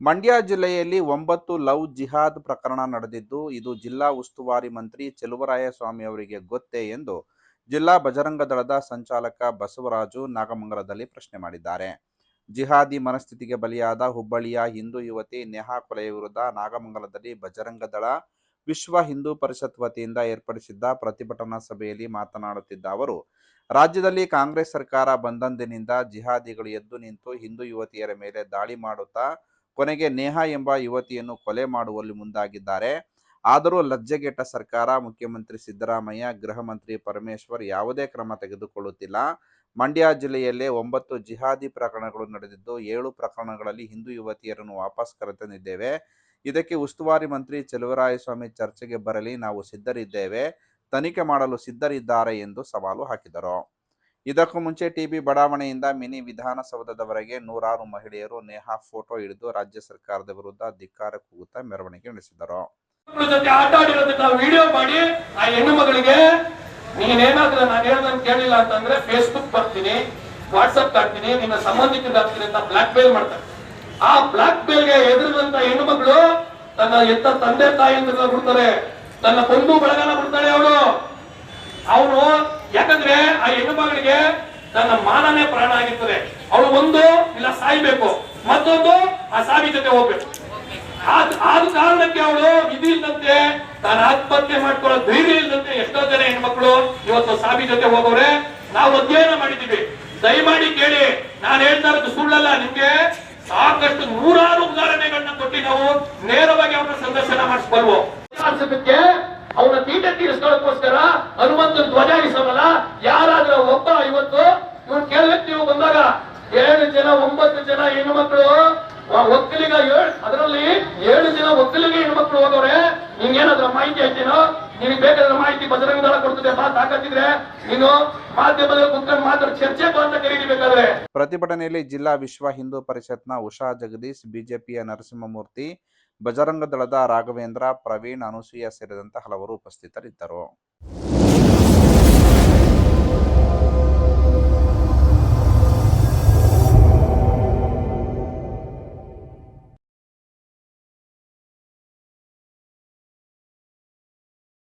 ಮಂಡ್ಯ ಜಿಲ್ಲೆಯಲ್ಲಿ ಒಂಬತ್ತು ಲವ್ ಜಿಹಾದ್ ಪ್ರಕರಣ ನಡೆದಿದ್ದು, ಇದು ಜಿಲ್ಲಾ ಉಸ್ತುವಾರಿ ಮಂತ್ರಿ ಚೆಲುವರಾಯಸ್ವಾಮಿ ಅವರಿಗೆ ಗೊತ್ತೇ ಎಂದು ಜಿಲ್ಲಾ ಬಜರಂಗ ದಳದ ಸಂಚಾಲಕ ಬಸವರಾಜು ನಾಗಮಂಗಲದಲ್ಲಿ ಪ್ರಶ್ನೆ ಮಾಡಿದ್ದಾರೆ. ಜಿಹಾದಿ ಮನಸ್ಥಿತಿಗೆ ಬಲಿಯಾದ ಹುಬ್ಬಳ್ಳಿಯ ಹಿಂದೂ ಯುವತಿ ನೇಹಾ ಕೊಲೆಯ ವಿರುದ್ಧ ನಾಗಮಂಗಲದಲ್ಲಿ ಬಜರಂಗ ದಳ, ವಿಶ್ವ ಹಿಂದೂ ಪರಿಷತ್ ವತಿಯಿಂದ ಏರ್ಪಡಿಸಿದ್ದ ಪ್ರತಿಭಟನಾ ಸಭೆಯಲ್ಲಿ ಮಾತನಾಡುತ್ತಿದ್ದ ಅವರು, ರಾಜ್ಯದಲ್ಲಿ ಕಾಂಗ್ರೆಸ್ ಸರ್ಕಾರ ಬಂದಂದಿನಿಂದ ಜಿಹಾದಿಗಳು ಎದ್ದು ನಿಂತು ಹಿಂದೂ ಯುವತಿಯರ ಮೇಲೆ ದಾಳಿ ಮಾಡುತ್ತಾ ಕೊನೆಗೆ ನೇಹಾ ಎಂಬ ಯುವತಿಯನ್ನು ಕೊಲೆ ಮಾಡುವಲ್ಲಿ ಮುಂದಾಗಿದ್ದಾರೆ. ಆದರೂ ಲಜ್ಜೆಗೆಟ್ಟ ಸರ್ಕಾರ, ಮುಖ್ಯಮಂತ್ರಿ ಸಿದ್ದರಾಮಯ್ಯ, ಗೃಹ ಮಂತ್ರಿ ಪರಮೇಶ್ವರ್ ಯಾವುದೇ ಕ್ರಮ ತೆಗೆದುಕೊಳ್ಳುತ್ತಿಲ್ಲ. ಮಂಡ್ಯ ಜಿಲ್ಲೆಯಲ್ಲೇ ಒಂಬತ್ತು ಜಿಹಾದಿ ಪ್ರಕರಣಗಳು ನಡೆದಿದ್ದು, ಏಳು ಪ್ರಕರಣಗಳಲ್ಲಿ ಹಿಂದೂ ಯುವತಿಯರನ್ನು ವಾಪಸ್ ಕರೆತಂದಿದ್ದೇವೆ. ಇದಕ್ಕೆ ಉಸ್ತುವಾರಿ ಮಂತ್ರಿ ಚೆಲುವರಾಯಸ್ವಾಮಿ ಚರ್ಚೆಗೆ ಬರಲಿ, ನಾವು ಸಿದ್ಧರಿದ್ದೇವೆ. ತನಿಖೆ ಮಾಡಲು ಸಿದ್ಧರಿದ್ದಾರೆ ಎಂದು ಸವಾಲು ಹಾಕಿದರು. ಇದಕ್ಕೂ ಮುಂಚೆ ಟಿಬಿ ಬಡಾವಣೆಯಿಂದ ಮಿನಿ ವಿಧಾನಸೌಧದವರೆಗೆ ನೂರಾರು ಮಹಿಳೆಯರು ನೇಹಾ ಫೋಟೋ ಹಿಡಿದು ರಾಜ್ಯ ಸರ್ಕಾರದ ವಿರುದ್ಧ ಧಿಕ್ಕಾರ ಕೂಗುತ್ತಾ ಮೆರವಣಿಗೆ ನಡೆಸಿದರು. ಜೊತೆ ವಿಡಿಯೋ ಮಾಡಿ ಆ ಹೆಣ್ಣು ಮಗಳಿಗೆ ನೀನೇನಾದ್ರೂ ನಾನು ಹೇಳ್ದಂಗೆ ಕೇಳಿಲ್ಲ ಅಂತಂದ್ರೆ ಫೇಸ್ಬುಕ್ ಬರ್ತೀನಿ ವಾಟ್ಸಪ್ ಹಾಕ್ತೀನಿ, ನಿನ್ನ ಸಂಬಂಧಿಕರಿಗೆ ಹಾಕ್ತೀನಿ ಅಂತ ಬ್ಲಾಕ್ ಮೇಲ್ ಮಾಡ್ತಾರೆ. ಆ ಬ್ಲಾಕ್ ಮೇಲ್ಗೆ ಎದುರಿದಂತ ಹೆಣ್ಣು ಮಗಳು ತನ್ನ ಎತ್ತ ತಂದೆ ತಾಯಿ ಅಂತ ಬಿಡ್ತಾರೆ ತನ್ನ ಬಂಧು ಬಳಗನ ಬಿಡ್ತಾಳೆ ಅವಳು. ಅವನು ಯಾಕಂದ್ರೆ ಆ ಹೆಣ್ಣು ಮಗಳಿಗೆ ತನ್ನ ಮಾನನೇ ಪ್ರಾಣ ಆಗಿರ್ತದೆ. ಅವಳು ಒಂದು ಇಲ್ಲ ಸಾಯ್ಬೇಕು. ಮತ್ತೊಂದು ಆ ಸಾವಿ ಜೊತೆ ಹೋಗ್ಬೇಕು. ಆದ ಕಾರಣಕ್ಕೆ ಅವಳು ವಿಧಿ ಇಲ್ಲದಂತೆ ತಾನು ಆತ್ಮಹತ್ಯೆ ಮಾಡ್ಕೊಳ್ಳೋ ಧೈರ್ಯ ಇಲ್ಲದಂತೆ ಎಷ್ಟೋ ಜನ ಹೆಣ್ಮಕ್ಳು ಇವತ್ತು ಸಾಬಿ ಜೊತೆ ಹೋಗೋರೆ ನಾವು ಅಧ್ಯಯನ ಮಾಡಿದೀವಿ ದಯಮಾಡಿ ಕೇಳಿ, ನಾನು ಹೇಳ್ತಾ ಇರೋದು ಸುಳ್ಳಲ್ಲ, ನಿಮ್ಗೆ ಸಾಕಷ್ಟು ನೂರಾರು ಉದಾಹರಣೆಗಳನ್ನ ಕೊಟ್ಟು ನಾವು ನೇರವಾಗಿ ಅವರ ಸಂದರ್ಶನ ಮಾಡಿಸ್ಬಲ್ವು ಅವನ ತೀಟ ತೀರಿಸ್ಕೊಳ್ಳೋಕ್ಕೋಸ್ಕರ ಹನುಮಂತನ ಧ್ವಜ ನೀವು ಬಂದಾಗ. ಏಳು ಜನ, ಒಂಬತ್ತು ಜನ ಹೆಣ್ಮಕ್ಳು ಒಕ್ಕಲಿಗ ಏಳು ಅದರಲ್ಲಿ ಏಳು ಜನ ಒಕ್ಕಲಿಗ ಹೆಣ್ಮಕ್ಳು ಹೋದವ್ರೆ. ನಿಂಗೇನಾದ್ರ ಮಾಹಿತಿ ಐತೇನೋ? ನಿನಗೆ ಬೇಕಾದ್ರೆ ಮಾಹಿತಿ ಬಜರಂಗ ದಳ ಕೊಡ್ತದೆ ಬಾ, ತಾಕತ್ತಿದ್ರೆ. ನೀನು ಮಾಧ್ಯಮದಲ್ಲಿ ಕುತ್ಕೊಂಡು ಮಾತ್ರ ಚರ್ಚೆ ಅಂತ ಕರೀರಿ ಬೇಕಾದ್ರೆ. ಪ್ರತಿಭಟನೆಯಲ್ಲಿ ಜಿಲ್ಲಾ ವಿಶ್ವ ಹಿಂದೂ ಪರಿಷತ್ನ ಉಷಾ ಜಗದೀಶ್, ಬಿಜೆಪಿಯ ನರಸಿಂಹಮೂರ್ತಿ ಬಜರಂಗ ದಳದ ರಾಘವೇಂದ್ರ, ಪ್ರವೀಣ್, ಅನುಸೂಯ ಸೇರಿದಂತೆ ಹಲವರು ಉಪಸ್ಥಿತರಿದ್ದರು.